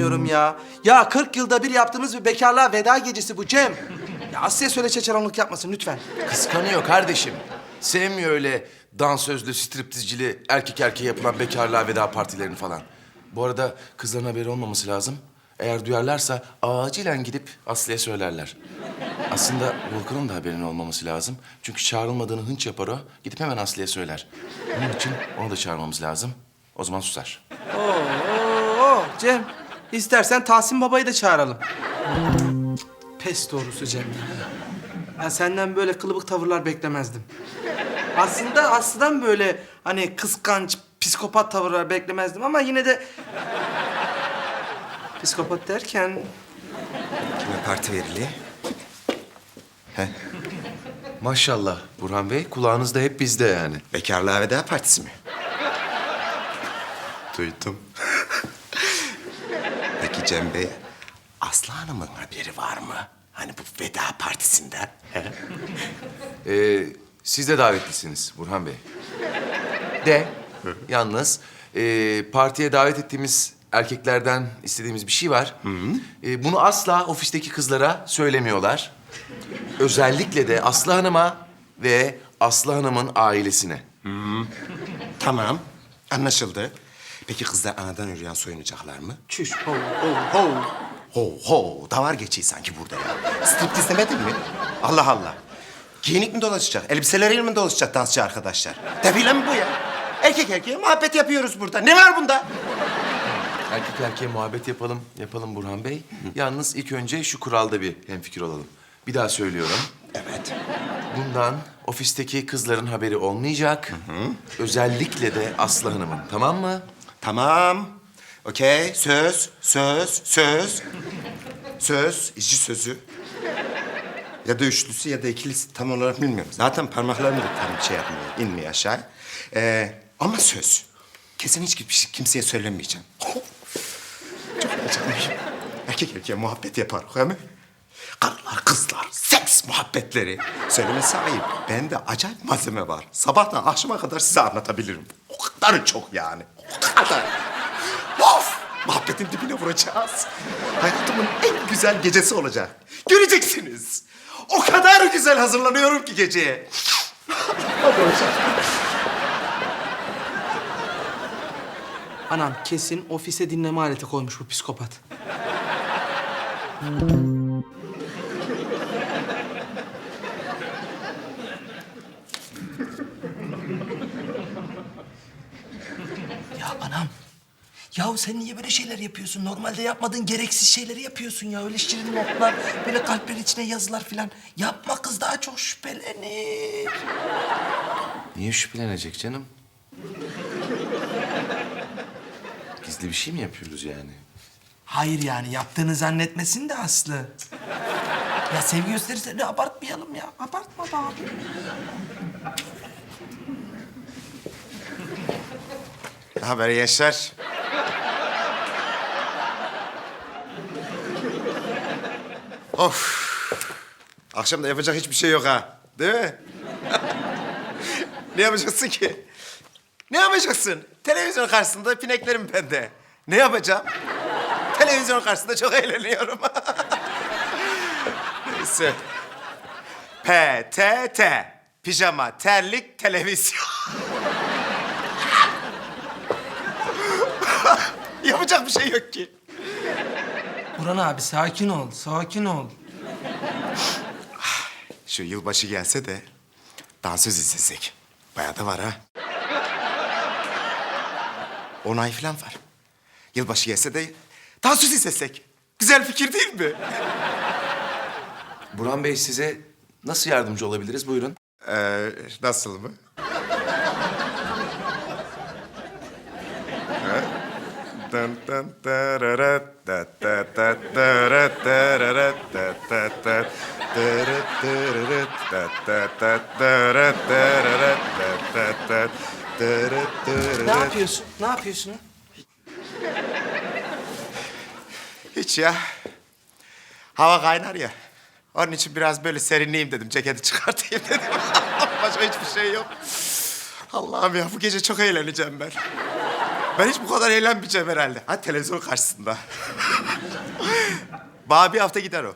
inanamıyorum ya. Ya 40 yılda bir yaptığımız bir bekarlığa veda gecesi bu Cem. Ya Aslı'ya söyle çeçeronluk yapmasın lütfen. Kıskanıyor kardeşim. Sevmiyor öyle dansözlü, striptizcili, erkek erkeğe yapılan bekarlığa veda partilerini falan. Bu arada kızların haberi olmaması lazım. Eğer duyarlarsa acilen gidip Aslı'ya söylerler. Aslında Volkan'ın da haberinin olmaması lazım. Çünkü çağrılmadığını hınç yapar o. Gidip hemen Aslı'ya söyler. Bunun için onu da çağırmamız lazım. O zaman susar. Oo Cem. İstersen Tahsin Baba'yı da çağıralım. Pes doğrusu Cem. Ben senden böyle kılıbık tavırlar beklemezdim. Aslında Aslı'dan böyle hani kıskanç, psikopat tavırlar beklemezdim ama yine de... Psikopat derken... Kime parti verili? He? Maşallah Burhan Bey, kulağınız da hep bizde yani. Bekarlığa veda partisi mi? Duydum. Cem Bey, Aslı Hanım'ın haberi var mı? Hani bu veda partisinden. He? Ee, siz de davetlisiniz Burhan Bey. De yalnız e, partiye davet ettiğimiz erkeklerden istediğimiz bir şey var. E, bunu asla ofisteki kızlara söylemiyorlar. Özellikle de Aslı Hanım'a ve Aslı Hanım'ın ailesine. Tamam, anlaşıldı. Peki kızlar anadan yürüyen soyunacaklar mı? Çüş, ho, ho, ho. Ho ho, davar geçiyor sanki burada ya. Striptiz demedin mi? Allah Allah. Giyinik mi dolaşacak, elbiseleriyle mi dolaşacak dansçı arkadaşlar? Defile mi bu ya? Erkek erkeğe muhabbet yapıyoruz burada. Ne var bunda? Erkek erkeğe muhabbet yapalım, yapalım Burhan Bey. Yalnız ilk önce şu kuralda bir hemfikir olalım. Bir daha söylüyorum. Evet. Bundan ofisteki kızların haberi olmayacak. Özellikle de Aslı Hanım'ın, tamam mı? Tamam. Okey. Söz, söz, söz. Söz, işi sözü. Ya da üçlüsü ya da ikilisi tam olarak bilmiyorum. Zaten parmaklarım da tam şey yapmıyor, inmiyor aşağı. Ee, ama söz. Kesin hiç kimse- kimseye söylemeyeceğim. Çok heyecanlıyım. Erkek erkeğe muhabbet yapar, değil mi? Karılar, kızlar, seks muhabbetleri. Söylemesi ayıp. Bende acayip malzeme var. Sabahtan akşama kadar size anlatabilirim. O kadar çok yani. Kadar. Of! Muhabbetin dibine vuracağız. Hayatımın en güzel gecesi olacak. Göreceksiniz. O kadar güzel hazırlanıyorum ki geceye. Anam kesin ofise dinleme aleti koymuş bu psikopat. Ya anam. Ya sen niye böyle şeyler yapıyorsun? Normalde yapmadığın gereksiz şeyleri yapıyorsun ya. Öyle şirin notlar, böyle kalpler içine yazılar filan. Yapma kız daha çok şüphelenir. Niye şüphelenecek canım? Gizli bir şey mi yapıyoruz yani? Hayır yani yaptığını zannetmesin de Aslı. Ya sevgi gösterirse abartmayalım ya. Abartma be abi. Ne haber Yaşar? Of. Akşam da yapacak hiçbir şey yok ha. Değil mi? ne yapacaksın ki? Ne yapacaksın? Televizyon karşısında pineklerim bende. Ne yapacağım? Televizyon karşısında çok eğleniyorum. Neyse. PTT. Pijama, terlik, televizyon. Yapacak bir şey yok ki. Burhan abi sakin ol, sakin ol. Şu yılbaşı gelse de dansöz izlesek. Bayağı da var ha. On ay falan var. Yılbaşı gelse de dansöz izlesek. Güzel fikir değil mi? Burhan Bey size nasıl yardımcı olabiliriz? Buyurun. Ee, nasıl mı? Ha? Dın dın dararat, da da da dararat, dararat, da da da. Dararat, dararat, da da da dararat, dararat, da da da. Dararat, Ne yapıyorsun? Ne yapıyorsun? Hiç ya. Hava kaynar ya. Onun için biraz böyle serinleyeyim dedim. Ceketi çıkartayım dedim. Başka hiçbir şey yok. Allah'ım ya bu gece çok eğleneceğim ben. Ben hiç bu kadar eğlenmeyeceğim herhalde. Ha televizyon karşısında. Bana bir hafta gider o.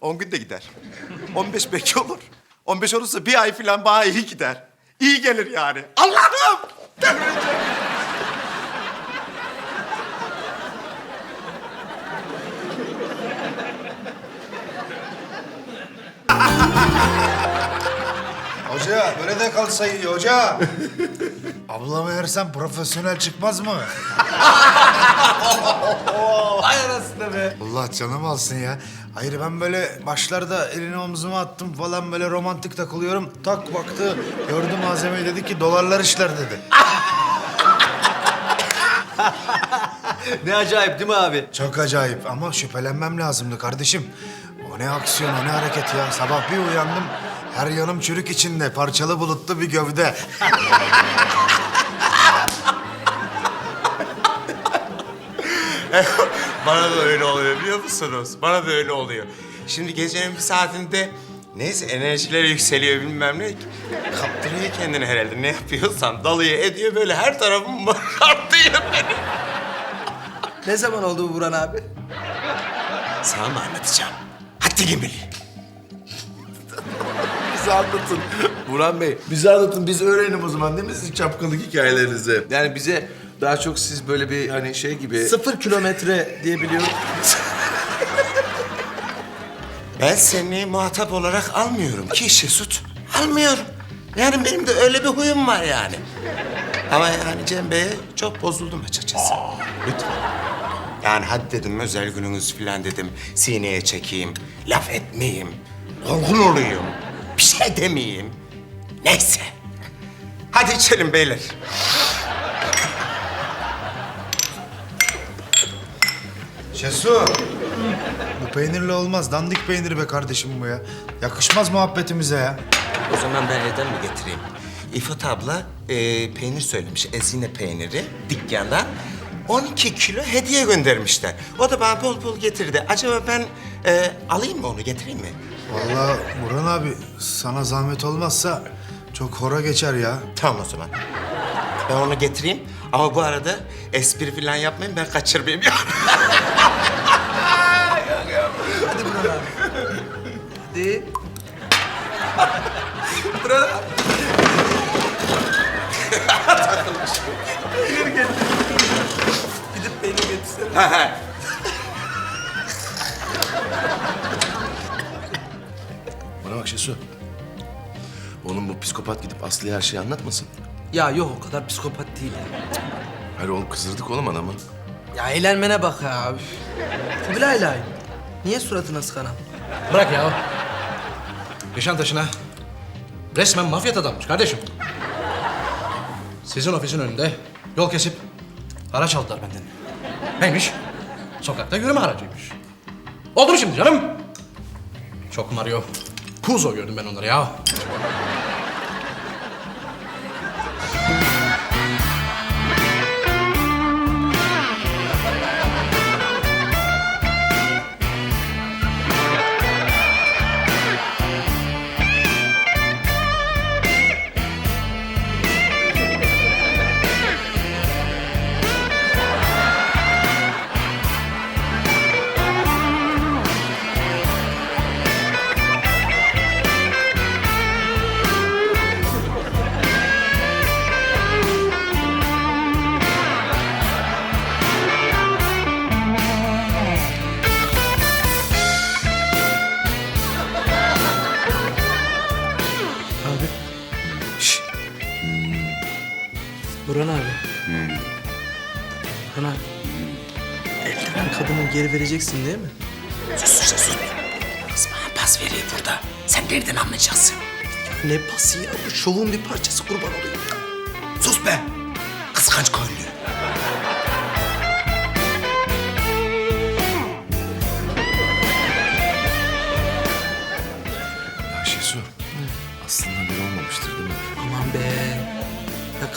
10 gün de gider. 15 belki olur. 15 olursa bir ay falan bana iyi gider. İyi gelir yani. Allah'ım! Hoca böyle de kal sayıyor hoca. Abla meğersem profesyonel çıkmaz mı? Ay arasında be. Allah canım alsın ya. Hayır ben böyle başlarda elini omzuma attım falan böyle romantik takılıyorum. Tak baktı gördü malzemeyi dedi ki dolarlar işler dedi. Ne acayip değil mi abi? Çok acayip ama şüphelenmem lazımdı kardeşim. O ne aksiyon o ne hareket ya. Sabah bir uyandım her yanım çürük içinde parçalı bulutlu bir gövde. Bana da öyle oluyor biliyor musunuz? Bana da öyle oluyor. Şimdi gecenin bir saatinde neyse enerjileri yükseliyor bilmem ne. Kaptırıyor kendini herhalde ne yapıyorsam dalıyor ediyor böyle her tarafım artıyor benim. Ne zaman oldu bu Buran abi? Sana mı anlatacağım? Hadi gibi. Bize anlatın. Burhan Bey, bize anlatın. Biz öğrenelim o zaman değil mi sizin çapkınlık hikayelerinizi? Yani bize daha çok siz böyle bir hani şey gibi... Sıfır kilometre diye biliyorum. Ben seni muhatap olarak almıyorum ki Şesut. Almıyorum. Yani benim de öyle bir huyum var yani. Ama yani Cem Bey'e çok bozuldum açıkçası. Lütfen. Yani hadi dedim özel gününüz falan dedim. Sineye çekeyim, laf etmeyeyim, dolgun olayım, bir şey demeyeyim. Neyse. Hadi içelim beyler. Şesu. Bu peynirle olmaz. Dandik peyniri be kardeşim bu ya. Yakışmaz muhabbetimize ya. O zaman ben evden mi getireyim? İfot abla e, peynir söylemiş, ezine peyniri dükkandan. 12 kilo hediye göndermişler. O da bana bol bol getirdi. Acaba ben e, alayım mı onu, getireyim mi? Vallahi Burhan abi sana zahmet olmazsa çok hora geçer ya. Tamam o zaman. Ben onu getireyim. Ama bu arada espri falan yapmayın, ben kaçırmayayım ya. Bana bak Şesu. Oğlum bu psikopat gidip Aslı'ya her şeyi anlatmasın. Ya yok o kadar psikopat değil. Hayır oğlum kızdırdık oğlum adamı. Ya eğlenmene bak ya. üf. Kubilay Lay. Niye suratına sıkanam? Bırak ya. Nişantaşı'na resmen mafya adammış kardeşim. Sizin ofisin önünde yol kesip haraç aldılar benden. Neymiş? Sokakta yürüme haracıymış. Oldu mu şimdi canım? Çok Mario. Puzo gördüm ben onları ya. Buran abi. Buran abi. Eldiven kadını geri vereceksin değil mi? sus sus sus. Kız bana pas veriyor burada. Sen nereden anlayacaksın? Ne pası ya? Bu şovun bir parçası kurban olayım. Sus be. Kıskanç köylü.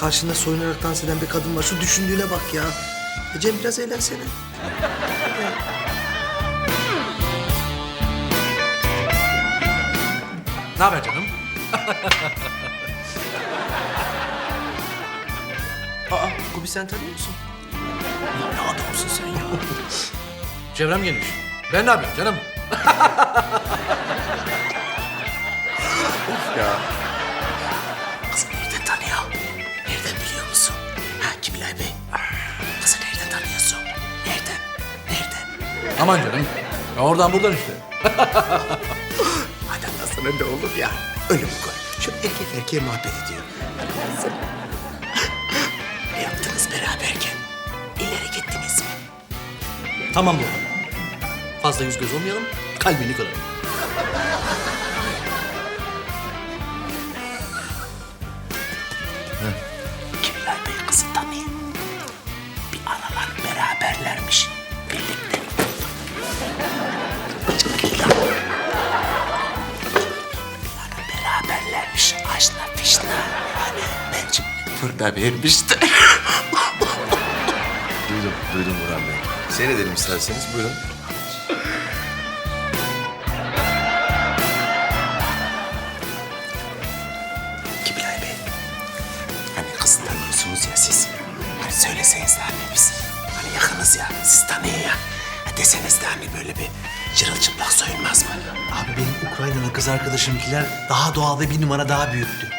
Karşında soyunarak dans eden bir kadın var. Şu düşündüğüne bak ya. ya Cem biraz eğlensene. Ne haber canım? Aa, Kubi sen tanıyor musun? Ne adamsın sen ya? Çevrem geniş. Ben ne yapayım canım? Aman canım. Ya oradan buradan işte. Adamdan sana ne olur ya? Ölüm koy. Şu erkek erkeğe muhabbet ediyor. ne yaptınız beraberken? İleri gittiniz mi? Tamam baba. Fazla yüz göz olmayalım. Kalbini kırarım. Beraberlermiş. Aşna fişna. Hani bence burada vermişti. Duydum, duydum Burhan Bey. Seyredelim isterseniz. Buyurun. Kibilay Bey. Hani kızı tanıyorsunuz ya siz. Hani söyleseniz de hani biz. Hani yakınız ya. Siz tanıyor ya. Deseniz de hani böyle bir çırılçıplak soyunmaz mı? Abi benim Ukraynalı kız arkadaşımkiler daha doğal ve bir numara daha büyüktü.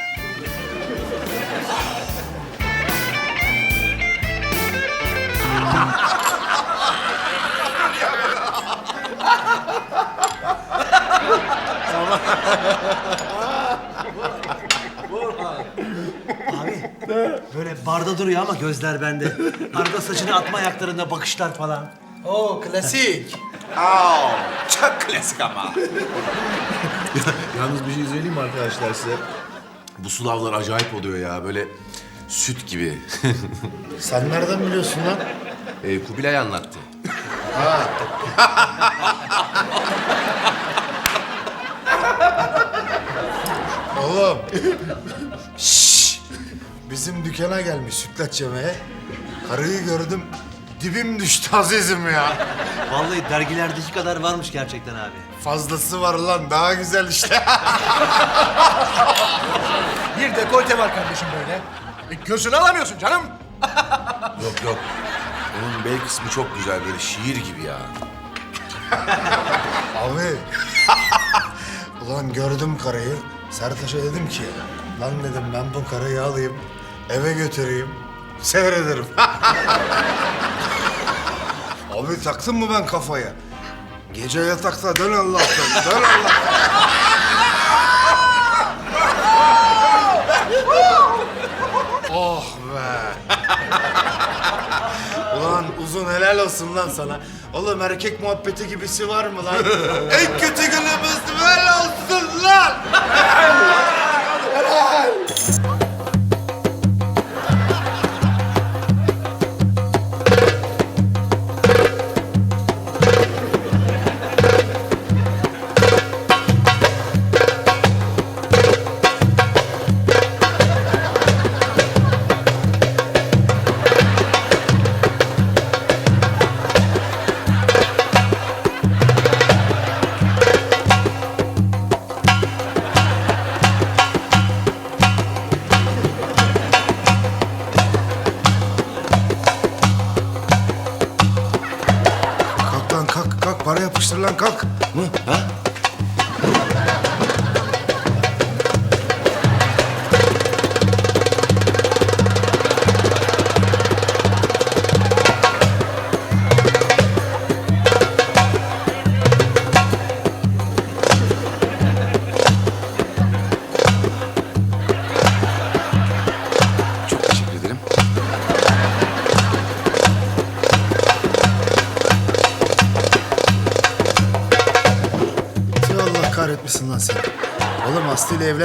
Abi böyle barda duruyor ama gözler bende. Arada saçını atma ayaklarında bakışlar falan. Oo klasik. Aa, çok klasik ama. Yalnız bir şey söyleyeyim mi arkadaşlar size? Bu sulavlar acayip oluyor ya. Böyle süt gibi. Sen nereden biliyorsun lan? Ee, Kubilay anlattı. Oğlum. Şşş. Bizim dükkana gelmiş sütlaç yemeye. Karıyı gördüm. Dibim düştü azizim ya. Vallahi dergilerdeki kadar varmış gerçekten abi. Fazlası var lan daha güzel işte. Bir dekolte var kardeşim böyle. E, gözünü alamıyorsun canım. Yok yok. Onun bel kısmı çok güzel. Böyle şiir gibi ya. Abi. Ulan gördüm karıyı. Sertaş'a dedim ki, lan dedim ben bu karıyı alayım, eve götüreyim, seyrederim. Abi taktın mı ben kafaya? Gece yatakta dön Allah'tan, dön Allah'tan. oh be. Ulan uzun helal olsun lan sana. Oğlum erkek muhabbeti gibisi var mı lan? en kötü günümüz böyle olsun lan. Kalk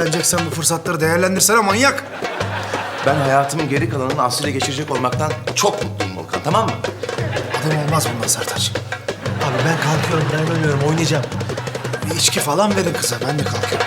evleneceksen bu fırsatları değerlendirsene manyak. Ben hayatımın geri kalanını Aslı ile geçirecek olmaktan çok mutluyum Volkan, tamam mı? Adam olmaz bundan Sertaç. Abi ben kalkıyorum, dayanamıyorum, oynayacağım. Bir içki falan verin kıza ben de kalkıyorum.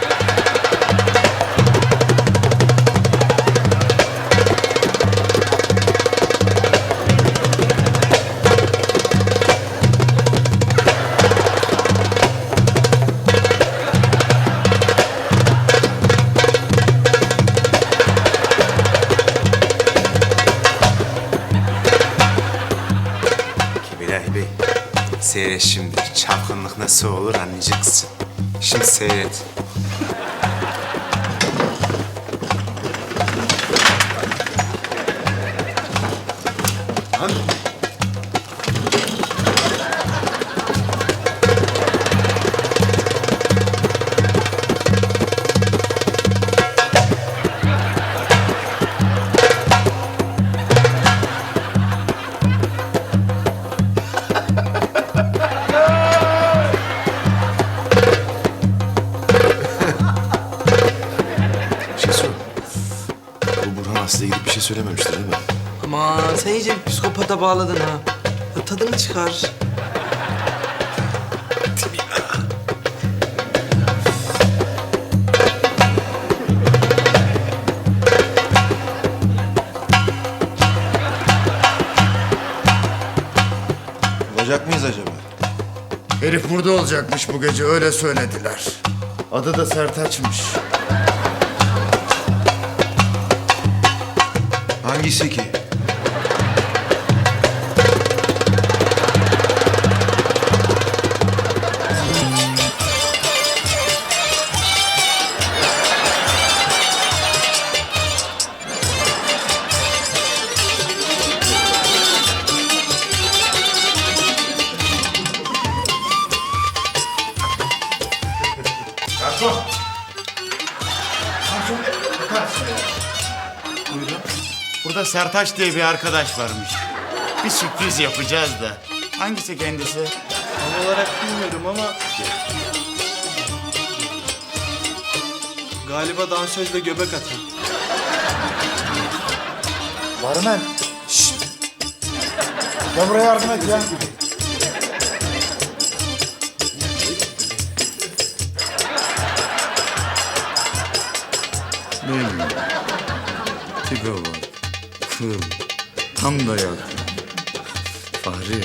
Seyret şimdi. Çapkınlık nasıl olur anlayacaksın. Şimdi seyret. Söylememiştir değil mi? Aman sen iyice psikopata bağladın ha. Ya Tadını çıkar. Olacak mıyız acaba? Herif burada olacakmış bu gece öyle söylediler. Adı da Sertaç'mış. Hangisi ki? Sertaç diye bir arkadaş varmış. Bir sürpriz yapacağız da. Hangisi kendisi? Tam olarak bilmiyorum ama... Galiba dansözle göbek atan. Barmen. Şşt. Ya buraya yardım et ya. Değil mi? Tipe Kıl. Tam da yaktı. Fahri.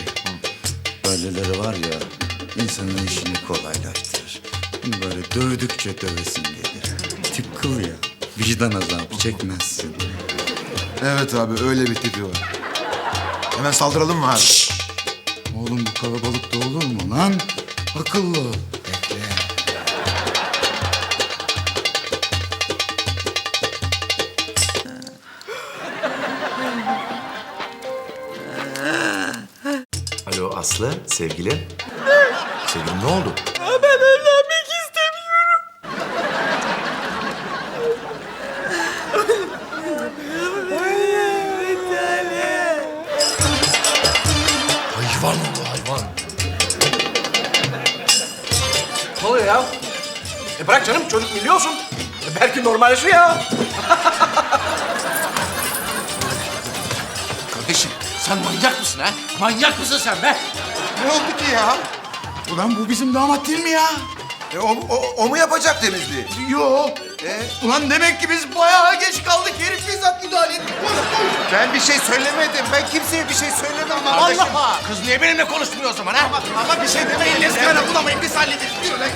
Böyleleri var ya insanın işini kolaylaştırır. Böyle dövdükçe dövesin gelir. Tip kıl ya. Vicdan azabı çekmezsin. Evet abi öyle bir tipi var. Hemen saldıralım mı abi? Oğlum bu kalabalıkta olur mu lan? Akıllı ol. Aslı, sevgilim. Sevgilim ne oldu? Hayvan oldu hayvan. Ne oluyor ya? E bırak canım çocuk biliyorsun. E belki normalleşiyor ya. sen manyak mısın ha? Manyak mısın sen be? Ne oldu ki ya? Ulan bu bizim damat değil mi ya? E, o, o, o mu yapacak temizliği? Yo. Ulan demek ki biz bayağı geç kaldık. Herif bizzat müdahale etti. Koş koş. Ben bir şey söylemedim. Ben kimseye bir şey söylemem. Allah Kız niye benimle konuşmuyor o zaman ha? Ama, ama bir şey demeyin. Leskana bulamayın biz hallederiz. Yürü lan.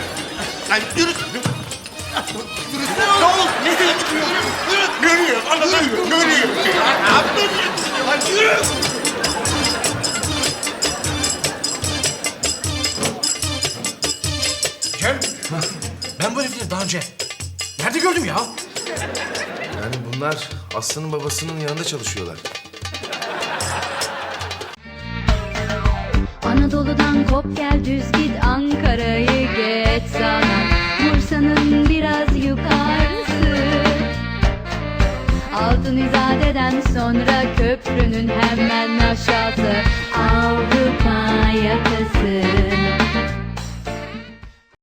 Lan yürü. Yürü. Ne oldu? Nereye gidiyor? Yürü. Yürüyor. Anlatamıyorum. Yürüyor. Ya ne yapıyorsun? Lan yürü. Cem, ben bu herifleri daha önce nerede gördüm ya? Yani bunlar Aslı'nın babasının yanında çalışıyorlar. Anadolu'dan kop gel düz git Ankara'yı geç sana Bursa'nın biraz yukarısı Altın İzade'den sonra köprünün hemen aşağısı